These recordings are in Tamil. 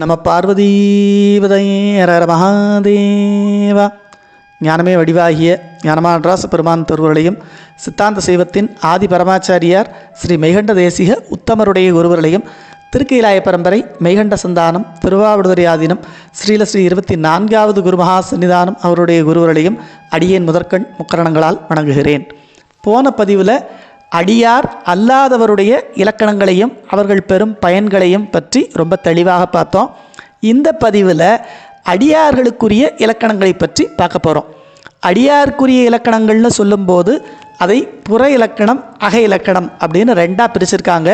நம பார்வதீபதயர மகாதேவா. ஞானமே வடிவாகிய ஞானமானராச பெருமான் திருவர்களையும் சித்தாந்த சைவத்தின் ஆதி பரமாச்சாரியார் ஸ்ரீ மெய்கண்ட தேசிக உத்தமருடைய குருவர்களையும் திருக்கீலாய பரம்பரை மெய்கண்ட சந்தானம் திருவாவடுதுறை ஆதீனம் ஸ்ரீல ஸ்ரீ இருபத்தி நான்காவது குருமகா சன்னிதானம் அவருடைய குருவர்களையும் அடியேன் முதற்கண் முக்கரணங்களால் வணங்குகிறேன். போன பதிவில் அடியார் அல்லாதவருடைய இலக்கணங்களையும் அவர்கள் பெறும் பயன்களையும் பற்றி ரொம்ப தெளிவாக பார்த்தோம். இந்த பதிவில் அடியார்களுக்குரிய இலக்கணங்களை பற்றி பார்க்க போகிறோம் அடியாருக்குரிய இலக்கணங்கள்னு சொல்லும்போது அதை புற இலக்கணம் அக இலக்கணம் அப்படின்னு ரெண்டாக பிரிச்சிருக்காங்க.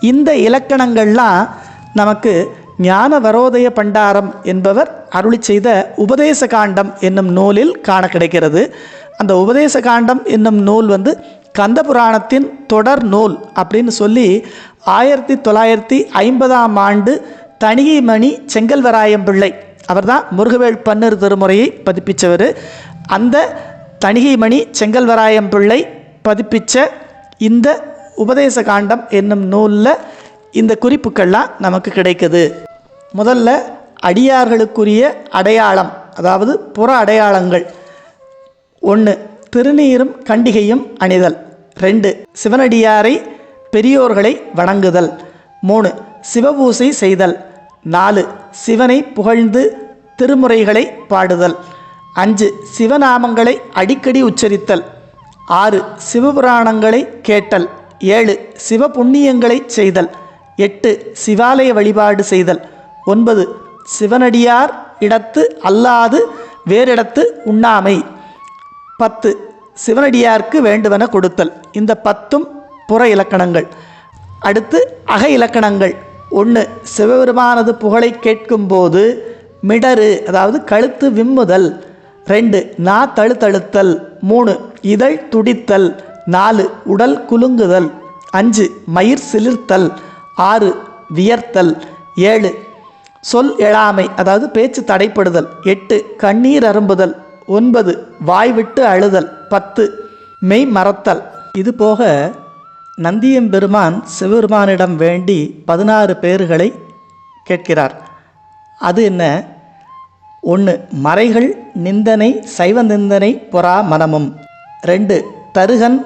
இந்த இலக்கணங்கள்லாம் நமக்கு ஞான வரோதய பண்டாரம் என்பவர் அருளி செய்த உபதேச காண்டம் என்னும் நூலில் காண கிடைக்கிறது. அந்த உபதேச காண்டம் என்னும் நூல் வந்து கந்த புராணத்தின் தொடர் நூல் அப்படின்னு சொல்லி ஆயிரத்தி தொள்ளாயிரத்தி ஐம்பதாம் ஆண்டு தணிகைமணி செங்கல்வராயம் பிள்ளை அவர்தான் முருகவேல் பன்னிரு திருமுறையை பதிப்பித்தவர் அந்த தணிகைமணி செங்கல்வராயம் பிள்ளை பதிப்பித்த இந்த உபதேச காண்டம் என்னும் நூலில் இந்த குறிப்புக்கள்லாம் நமக்கு கிடைக்குது. முதல்ல அடியார்களுக்குரிய அடையாளம் அதாவது புற அடையாளங்கள். ஒன்று திருநீரும் கண்டிகையும் அணிதல். ரெண்டு சிவனடியாரை பெரியோர்களை வணங்குதல். மூணு சிவபூசை செய்தல். நாலு சிவனை புகழ்ந்து திருமுறைகளை பாடுதல். அஞ்சு சிவநாமங்களை அடிக்கடி உச்சரித்தல். ஆறு சிவபுராணங்களை கேட்டல். ஏழு சிவ புண்ணியங்களை செய்தல். எட்டு சிவாலய வழிபாடு செய்தல். ஒன்பது சிவனடியார் இடத்து அல்லாது வேறிடத்து உண்ணாமை. பத்து சிவனடியார்க்கு வேண்டுவன கொடுத்தல். இந்த பத்தும் புற இலக்கணங்கள். அடுத்து அக இலக்கணங்கள். ஒன்று சிவபெருமானது புகழை கேட்கும்போது மிடரு அதாவது கழுத்து விம்முதல். ரெண்டு நா தழுத்தழுத்தல். மூணு இதழ் துடித்தல். நாலு உடல் குலுங்குதல். அஞ்சு மயிர் சிலிர்த்தல். ஆறு வியர்த்தல். ஏழு சொல் எழாமை அதாவது பேச்சு தடைப்படுதல். எட்டு கண்ணீர் அரும்புதல். ஒன்பது வாய் விட்டு அழுதல். பத்து மெய் மறத்தல். இது போக நந்தியம்பெருமான் சிவபெருமானிடம் வேண்டி பதினாறு பேர்களை கேட்கிறார். அது என்ன? ஒன்று மறைகள் நிந்தனை சைவ நிந்தனை பொறா மனமும். ரெண்டு தருகன்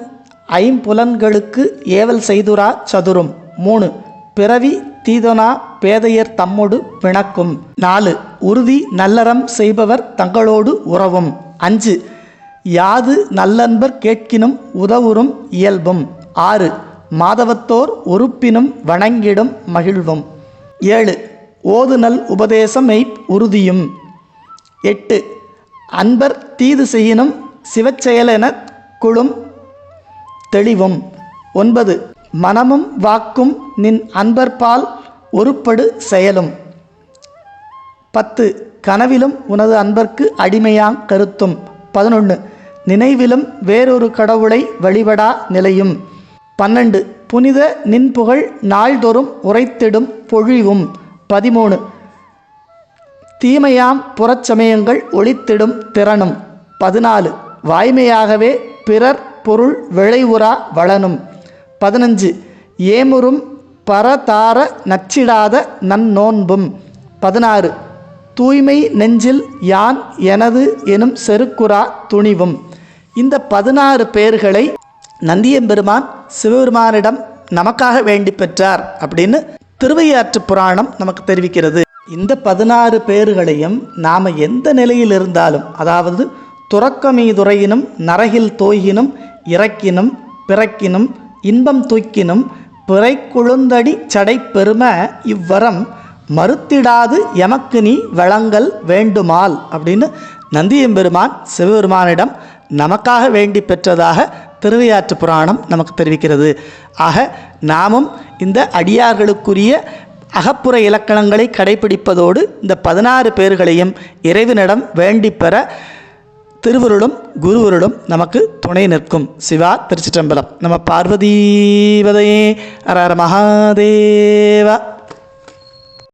ஐம்புலன்களுக்கு ஏவல் செய்துரா சதுரும். மூணு பிறவி தீதனா பேதையர் தம்மோடு பிணக்கும். நாலு உறுதி நல்லறம் செய்பவர் தங்களோடு உறவும். அஞ்சு யாது நல்லன்பர் கேட்கினும் உதவுறும் இயல்பும். ஆறு மாதவத்தோர் உறுப்பினும் வணங்கிடும் மகிழ்வும். ஏழு ஓதுநல் உபதேசமை உறுதியும். எட்டு அன்பர் தீது செய்யினும் சிவச்செயலென குழும் தெளிவும். ஒன்பது மனமும் வாக்கும் நின் அன்பர்பால் ஒருப்படு செயலும். பத்து கனவிலும் உனது அன்பர்க்கு அடிமையாங் கருத்தும். பதினொன்று நினைவிலும் வேறொரு கடவுளை வழிபடா நிலையும். பன்னெண்டு புனித நின்புகழ் நாள்தோறும் உரைத்திடும் பொழிவும். பதிமூணு தீமையாம் புறச்சமயங்கள் ஒளித்திடும் திறனும். பதினாலு வாய்மையாகவே பிறர் பொருள் விளைவுறா வளனும். பதினஞ்சு ஏமுறும் பரதார நச்சிடாத நன்னோன்பும். பதினாறு. தூய்மை நெஞ்சில் யான் எனது எனும் செருக்குறா துணிவும். இந்த பதினாறு பேர்களை நந்தியம்பெருமான் சிவபெருமானிடம் நமக்காக வேண்டி பெற்றார் அப்படின்னு திருவையாற்று புராணம் நமக்கு தெரிவிக்கிறது. இந்த பதினாறு பேர்களையும் நாம் எந்த நிலையில் இருந்தாலும் அதாவது துறக்கமீதுரையினும் நரகில் தோய்கினும் இறக்கினும் பிறக்கினும் இன்பம் தூக்கினும் பிறை குழுந்தடி சடை பெரும இவ்வரம் மறுத்திடாது எமக்கு நீ வழங்கல் வேண்டுமால் அப்படின்னு நந்தியம்பெருமான் சிவபெருமானிடம் நமக்காக வேண்டி பெற்றதாக திருவையாற்று புராணம் நமக்கு தெரிவிக்கிறது. ஆக நாமும் இந்த அடியார்களுக்குரிய அகப்புற இலக்கணங்களை கடைபிடிப்பதோடு இந்த பதினாறு பேர்களையும் இறைவனிடம் வேண்டி பெற திருவருளும் குருவருளும் நமக்கு துணை நிற்கும். சிவா திருச்சிற்றம்பலம். நம்ம பார்வதீபதையே. அரர மகாதேவா.